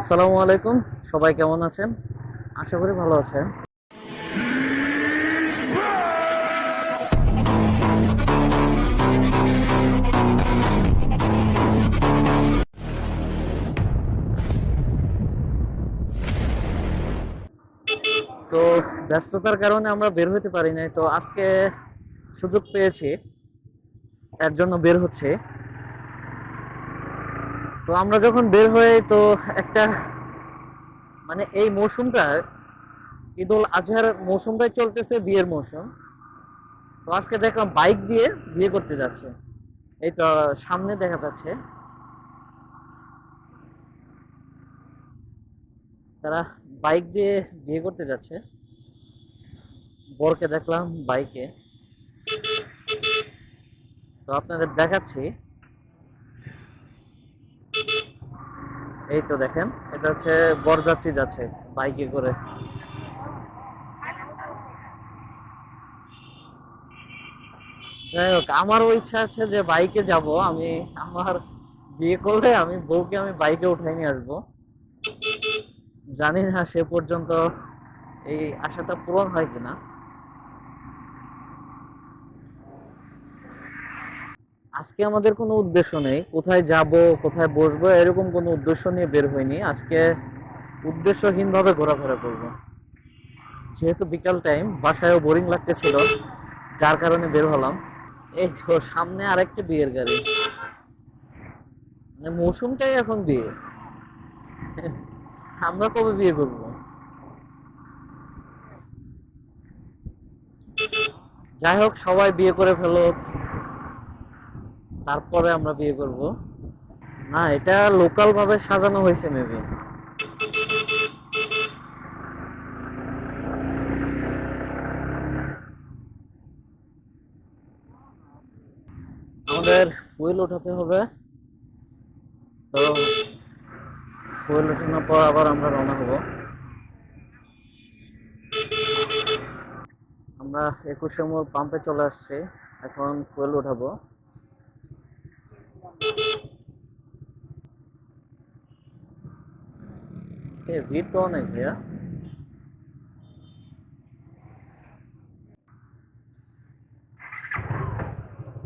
আসসালামু আলাইকুম। সবাই কেমন আছেন? আশা করি ভালো আছেন। তো ব্যস্ততার কারণে আমরা বের হতে পারি নাই। তো আজকে সুযোগ পেয়েছি। এর জন্য বের হচ্ছে। তো আমরা যখন বের হয়ে তো একটা মানে এই মৌসুমটা ঈদ উল আজহার মৌসুমটাই চলতেছে বিয়ের মৌসুম। তো আজকে দেখলাম বাইক দিয়ে বিয়ে করতে যাচ্ছে। এই তো সামনে দেখা যাচ্ছে। তারা বাইক দিয়ে বিয়ে করতে যাচ্ছে। বরকে দেখলাম বাইকে। তো আপনাদের দেখাচ্ছি। এই তো দেখেন, এটা হচ্ছে বরযাত্রী যাচ্ছে বাইকে করে। যাই হোক আমারও ইচ্ছা আছে যে বাইকে যাব। আমি আমার বিয়ে করলে আমি বউকে আমি বাইকে উঠাই নিয়ে আসব। জানি না সে পর্যন্ত এই আশাটা পূরণ হয় কিনা। আজকে আমাদের কোনো উদ্দেশ্য নেই। কোথায় যাব, কোথায় বসবো, এরকম কোনো উদ্দেশ্য নিয়ে বের হইনি। আজকে উদ্দেশ্যহীন ভাবে ঘোরাফেরা করব। যেহেতু বিকাল টাইম বাসায়ও বোরিং লাগতেছিল, যার কারণে বের হলাম। এই তো, সামনে আরেকটা বিয়ের গাড়ি। মানে মৌসুমটাই এখন বিয়ে। আমরা কবে বিয়ে করব? যাই হোক, সবাই বিয়ে করে ফেলো। তারপরে আমরা বিয়ে করব। না, এটা লোকাল ভাবে সাজানো হয়েছে মেবি আমাদের ফুয়েল ওঠাতে হবে। তো ফুয়েল ওঠানোর পর আবার আমরা রওনা হব। আমরা একুশে মোড় পাম্পে চলে আসছি। এখন ফুয়েল উঠাবো এ ভিড় তো অনেক ভাইয়া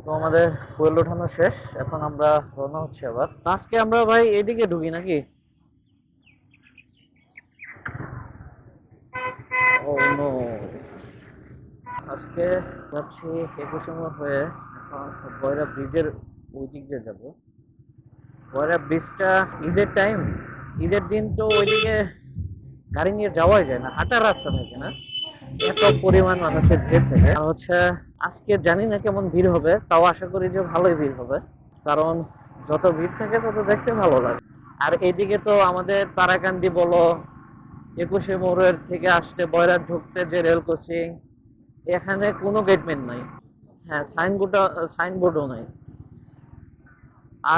তো আমাদের ফুয়েল ওঠানো শেষ, এখন আমরা রওনা হচ্ছি আবার। আজকে আমরা ভাই এদিকে ঢুকি নাকি? আজকে যাচ্ছি একুশে মোড় হয়ে এখন বয়রা ব্রিজের ওই দিক দিয়ে যাব। বয়রা ব্রিজটা ঈদের টাইম ঈদের দিন তো ওইদিকে গাড়ি নিয়ে যাওয়াই যায় না, হাঁটার রাস্তা থাকে না। এত পরিমাণ মানুষের ভিড় থাকে। আর হচ্ছে, আজকে জানি না কেমন ভিড় হবে, তাও আশা করি যে ভালোই ভিড় হবে। কারণ যত ভিড় থাকে, তত দেখতে ভালো লাগে। আর এইদিকে তো আমাদের তারাকান্দি বলো, একুশে মোড়ের থেকে আসতে বয়রাট ঢুকতে যে রেল কোচিং এখানে কোনো গেটম্যান নাই। হ্যাঁ সাইনবোর্ড সাইনবোর্ডও নাই।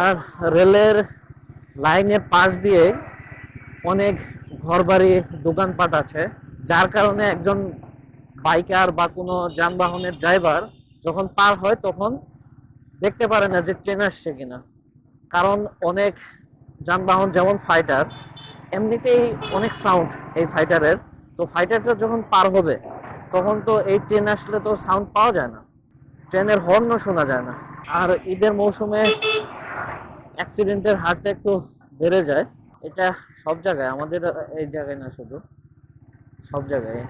আর রেলের লাইনের পাশ দিয়ে অনেক ঘরবাড়ি, দোকানপাট আছে। যার কারণে একজন বাইকার বা কোনো যানবাহনের ড্রাইভার যখন পার হয় তখন দেখতে পারে না যে ট্রেন আসছে কিনা। কারণ অনেক যানবাহন যেমন ফাইটার এমনিতেই অনেক সাউন্ড এই ফাইটারের তো ফাইটারটা যখন পার হবে, তখন তো এই ট্রেন আসলে তো সাউন্ড পাওয়া যায় না। ট্রেনের হর্নও শোনা যায় না। আর ঈদের মৌসুমে অ্যাক্সিডেন্টের হারটা একটু বেড়ে যায়। এটা সব জায়গায়, আমাদের এই জায়গায় না শুধু। সব জায়গায়।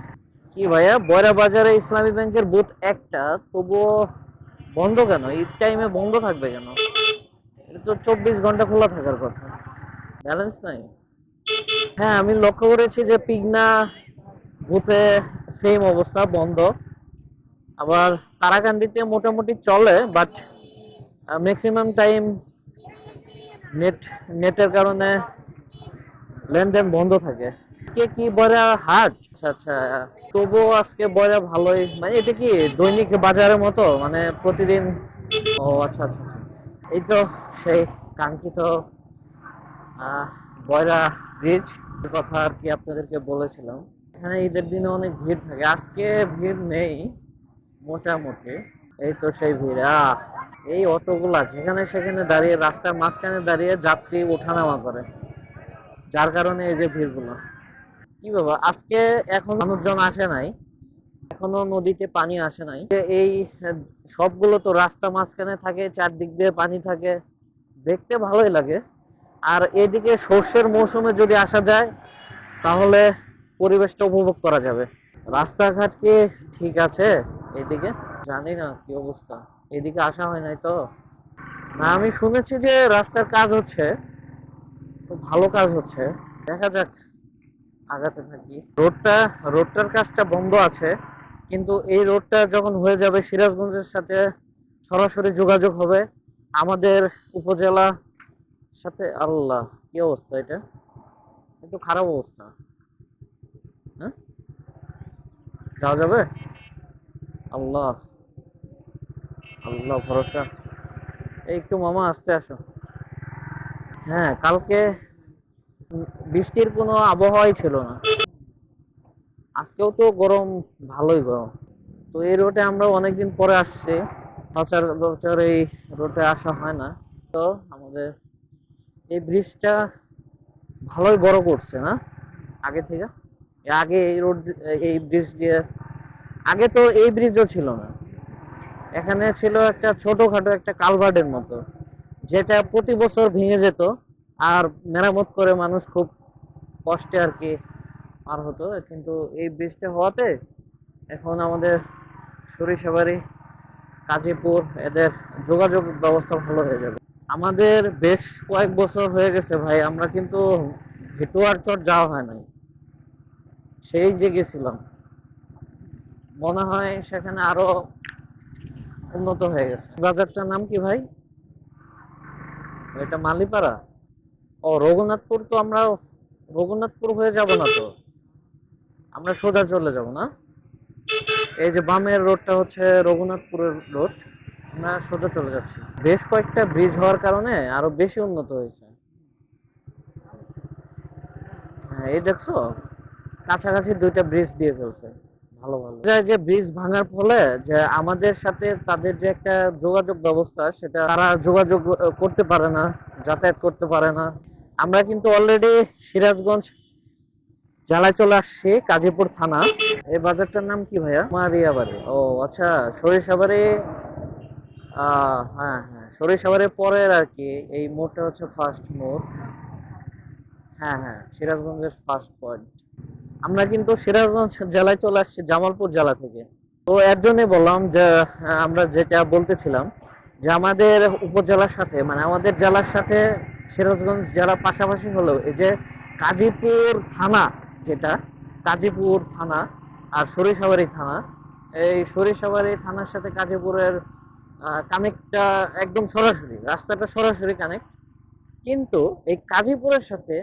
কি ভাইয়া? বয়রা বাজারে ইসলামী ব্যাংকের বুথ একটা, তবুও বন্ধ কেন? ঈদ টাইমে বন্ধ থাকবে কেন? এটা তো চব্বিশ ঘণ্টা খোলা থাকার কথা। ব্যালেন্স নাই? হ্যাঁ আমি লক্ষ্য করেছি যে পিগনা বুথে সেম অবস্থা, বন্ধ। আবার তারাকান্দিতে মোটামুটি চলে বাট ম্যাক্সিমাম টাইম নেট, নেটের কারণে লেনদেন বন্ধ থাকে। আজকে কি বয়রা হাট? আচ্ছা আচ্ছা তবুও আজকে বয়রা ভালোই। মানে এটা কি দৈনিক বাজারের মতো? মানে প্রতিদিন? ও আচ্ছা আচ্ছা আচ্ছা। এই তো সেই কাঙ্ক্ষিত বয়রা ব্রিজ কথা আর কি আপনাদেরকে বলেছিলাম। এখানে ঈদের দিনে অনেক ভিড় থাকে। আজকে ভিড় নেই, মোটামুটি। এই তো সেই ভিড় এই অটোগুলা, যেখানে সেখানে দাঁড়িয়ে, রাস্তার মাঝখানে দাঁড়িয়ে যাত্রী ওঠানামা করে। যার কারণে এই যে ভিড়গুলো। কি বাবা আজকে এখন মানুষজন আসে নাই। এখনও নদীতে পানি আসে নাই। এই, সবগুলো তো রাস্তা মাঝখানে থাকে, চারদিক দিয়ে পানি থাকে। দেখতে ভালোই লাগে। আর এদিকে সর্ষের মৌসুমে যদি আসা যায়, তাহলে পরিবেশটা উপভোগ করা যাবে। রাস্তাঘাট কি ঠিক আছে এদিকে? জানি না কি অবস্থা। এদিকে আসা হয় নাই তো। না, আমি শুনেছি যে রাস্তার কাজ হচ্ছে তো ভালো কাজ হচ্ছে। দেখা যাক, আগাতে থাকি। রোডটা, রোডটার কাজটা বন্ধ আছে, কিন্তু এই রোডটা যখন হয়ে যাবে, সিরাজগঞ্জের সাথে সরাসরি যোগাযোগ হবে। আমাদের উপজেলা সাথে, আল্লাহ, কি অবস্থা এটা? কিন্তু খারাপ অবস্থা। হ্যাঁ? যাওয়া যাবে? আল্লাহ। আল্লাহ ভরসা। এই একটু মামা আসতে আসো। হ্যাঁ কালকে বৃষ্টির কোনো আবহাওয়াই ছিল না। আজকেও তো গরম, ভালোই গরম। তো এই রোডে আমরা অনেকদিন পরে আসছি। সচরাচর এই রোডে আসা হয় না। তো আমাদের এই ব্রিজটা ভালোই বড় করছে না? আগে থেকে? আগে এই রোড এই ব্রিজ দিয়ে আগে তো এই ব্রিজও ছিল না। এখানে ছিল একটা ছোটখাটো একটা কালভার্টের মতো, যেটা প্রতি বছর ভেঙে যেত আর মেরামত করে মানুষ খুব কষ্টে আর কি পার হতো। কিন্তু এই ব্রিজটা হওয়াতে এখন আমাদের সরিষাবাড়ি, কাজীপুর, এদের যোগাযোগ ব্যবস্থা ভালো হয়ে যাবে। আমাদের বেশ কয়েক বছর হয়ে গেছে ভাই, আমরা কিন্তু ভেটুয়ার চর যাওয়া হয় নাই। সেই যে গেছিলাম মনে হয় সেখানে আরও উন্নত হয়ে গেছে। বাজারটার নাম কি ভাই? এটা মালিপাড়া? ও, রঘুনাথপুর তো আমরা রঘুনাথপুর হয়ে যাব না তো? আমরা সোজা চলে যাব না? এই যে বামের রোডটা হচ্ছে রঘুনাথপুরের রোড, আমরা সোজা চলে যাচ্ছি। বেশ কয়েকটা ব্রিজ হওয়ার কারণে আরও বেশি উন্নত হয়েছে। হ্যাঁ এই দেখছ? কাছাকাছি দুইটা ব্রিজ দিয়ে ফেলছে। ভালো ভালো। যে ব্রিজ ভাঙার ফলে যে আমাদের সাথে তাদের যে একটা যোগাযোগ ব্যবস্থা, সেটা তারা যোগাযোগ করতে পারে না, যাতায়াত করতে পারে না। আমরা কিন্তু অলরেডি সিরাজগঞ্জ জেলায় চলে আসছি, কাজীপুর থানা। এই বাজারটার নাম কি ভাইয়া? মারিয়াবাড়ি। ও আচ্ছা সরিষাবাড়ি হ্যাঁ হ্যাঁ সরিষাবাড়ির পরের আর কি, এই মোড়টা হচ্ছে ফার্স্ট মোড়। হ্যাঁ হ্যাঁ সিরাজগঞ্জের ফার্স্ট পয়েন্ট আমরা কিন্তু সিরাজগঞ্জ জেলায় চলে আসছি, জামালপুর জেলা থেকে। তো এর বললাম যে আমরা যেটা বলতেছিলাম যে, আমাদের উপজেলার সাথে মানে আমাদের জেলার সাথে সিরাজগঞ্জ জেলা পাশাপাশি হলেও এই যে কাজীপুর থানা যেটা, কাজীপুর থানা আর সরিষাবাড়ি থানা, এই সরিষাবাড়ি থানার সাথে কাজীপুরের কানেক্টটা একদম সরাসরি, রাস্তাটা সরাসরি কানেক্ট। কিন্তু এই কাজীপুরের সাথে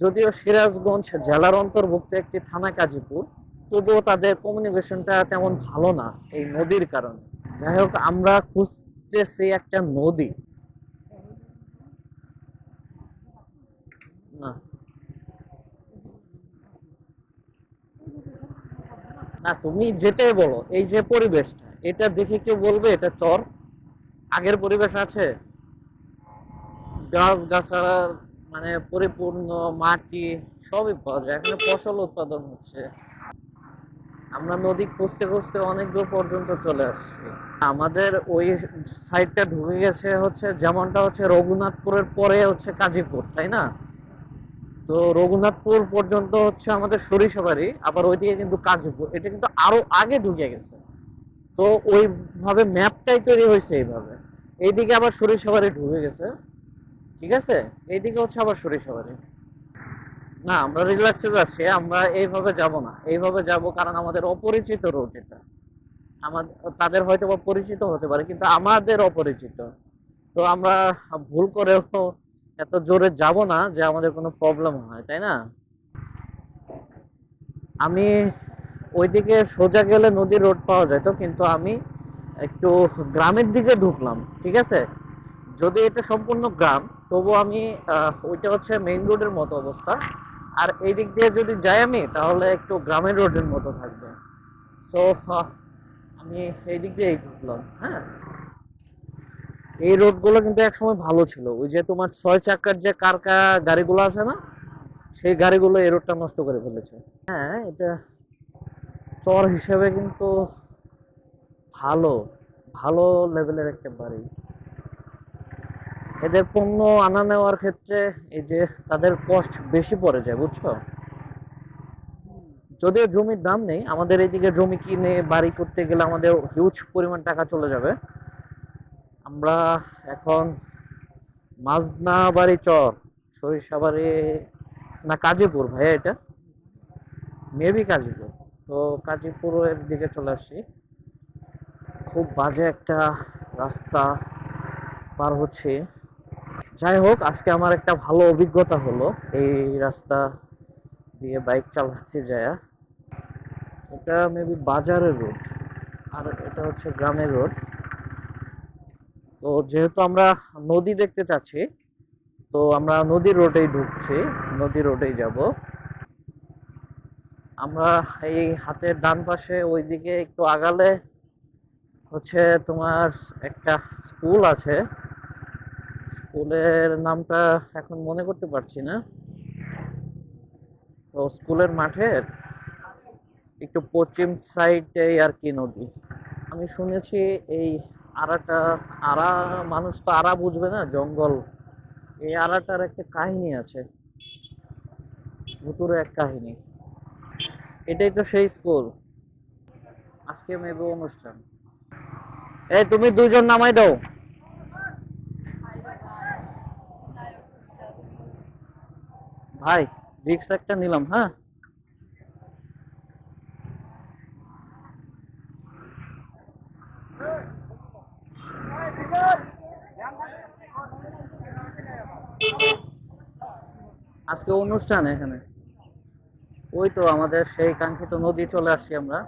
যদিও সিরাজগঞ্জ জেলার অন্তর্ভুক্ত একটি থানা কাজীপুর তবুও তাদের কমিউনিকেশনটা তেমন ভালো না এই নদীর কারণে। যাই হোক, আমরা খুঁজতেছি একটা নদী। না। তুমি যেটাই বলো, এই যে পরিবেশটা, এটা দেখে কেউ বলবে এটা চর? আগের পরিবেশ আছে? গাছ গাছাড়া মানে পরিপূর্ণ মাটি সবই পাওয়া যায়। এখানে ফসল উৎপাদন হচ্ছে। আমরা নদী খুঁজতে খুঁজতে অনেক দূর পর্যন্ত চলে আসছি। আমাদের ওই সাইডটা ঢুকে গেছে হচ্ছে, যেমনটা হচ্ছে রঘুনাথপুরের পরে হচ্ছে কাজীপুর, তাই না? তো রঘুনাথপুর পর্যন্ত হচ্ছে আমাদের সরিষাবাড়ি, আবার ওইদিকে কিন্তু কাজীপুর। এটা কিন্তু আরও আগে ঢুকে গেছে। তো ওইভাবে ম্যাপটাই তৈরি হয়েছে এইভাবে। এইদিকে আবার সরিষাবাড়ি ঢুকে গেছে। ঠিক আছে? এইদিকে হচ্ছে আবার সরিষাবাড়ি না, আমরা রিল্যাক্সে যাচ্ছি আমরা এইভাবে যাব না। এইভাবে যাব কারণ আমাদের অপরিচিত রোড এটা। আমাদের তাদের হয়তো বা পরিচিত হতে পারে, কিন্তু আমাদের অপরিচিত। তো আমরা ভুল করেও এত জোরে যাব না যে আমাদের কোনো প্রবলেম হয়, তাই না? আমি ওইদিকে সোজা গেলে নদীর রোড পাওয়া যেত কিন্তু আমি একটু গ্রামের দিকে ঢুকলাম, ঠিক আছে? যদি এটা সম্পূর্ণ গ্রাম, তবু আমি ওইটা হচ্ছে মেইন রোডের মতো অবস্থা। আর এই দিক দিয়ে যদি যাই আমি, তাহলে একটু গ্রামের রোডের মতো থাকবে। সো আমি এই দিক দিয়েই ঢুকলাম হ্যাঁ? এই রোডগুলো কিন্তু একসময় ভালো ছিল। ওই যে তোমার ছয় চাকার যে কারকা গাড়িগুলো আছে না, সেই গাড়িগুলো এই রোডটা নষ্ট করে ফেলেছে। হ্যাঁ এটা চর হিসেবে কিন্তু ভালো ভালো লেভেলের একটা বাড়ি। এদের পণ্য আনা নেওয়ার ক্ষেত্রে এই যে তাদের কষ্ট বেশি পড়ে যায়, বুঝছ? যদিও জমির দাম নেই, আমাদের এইদিকে জমি কিনে বাড়ি করতে গেলে আমাদের হিউজ পরিমাণ টাকা চলে যাবে। আমরা এখন মাজনা বাড়ি চর, সরিষাবাড়ি না কাজীপুর ভাইয়া এটা? মেবি কাজীপুর। তো কাজীপুরের দিকে চলে আসছি। খুব বাজে একটা রাস্তা পার হচ্ছে। যাই হোক আজকে আমার একটা ভালো অভিজ্ঞতা হলো। এই রাস্তা দিয়ে বাইক চালাতে যায়। এটা মেবি বাজারের রোড আর এটা হচ্ছে গ্রামের রোড তো যেহেতু আমরা নদী দেখতে চাচ্ছি, তো আমরা নদীর রোডেই ঢুকছি নদী রোডেই যাব। আমরা এই হাতের ডান পাশে ওইদিকে একটু আগালে হচ্ছে তোমার একটা স্কুল আছে। স্কুলের নামটা এখন মনে করতে পারছি না। তো স্কুলের মাঠের একটু পশ্চিম সাইডে আর কি নদী। আমি শুনেছি এই আরাটা, আরা মানুষ তো আরা বুঝবে না, জঙ্গল। এই আরাটার একটা কাহিনী আছে। ভুতুরে এক কাহিনী। এটাই তো সেই স্কুল। আজকে মেবি অনুষ্ঠান। এই তুমি দুজন নামাই দাও। ভাই রিক্স একটা নিলাম হ্যাঁ? আজকে অনুষ্ঠান এখানে। ওই তো আমাদের সেই কাঙ্ক্ষিত নদী চলে আসছি আমরা।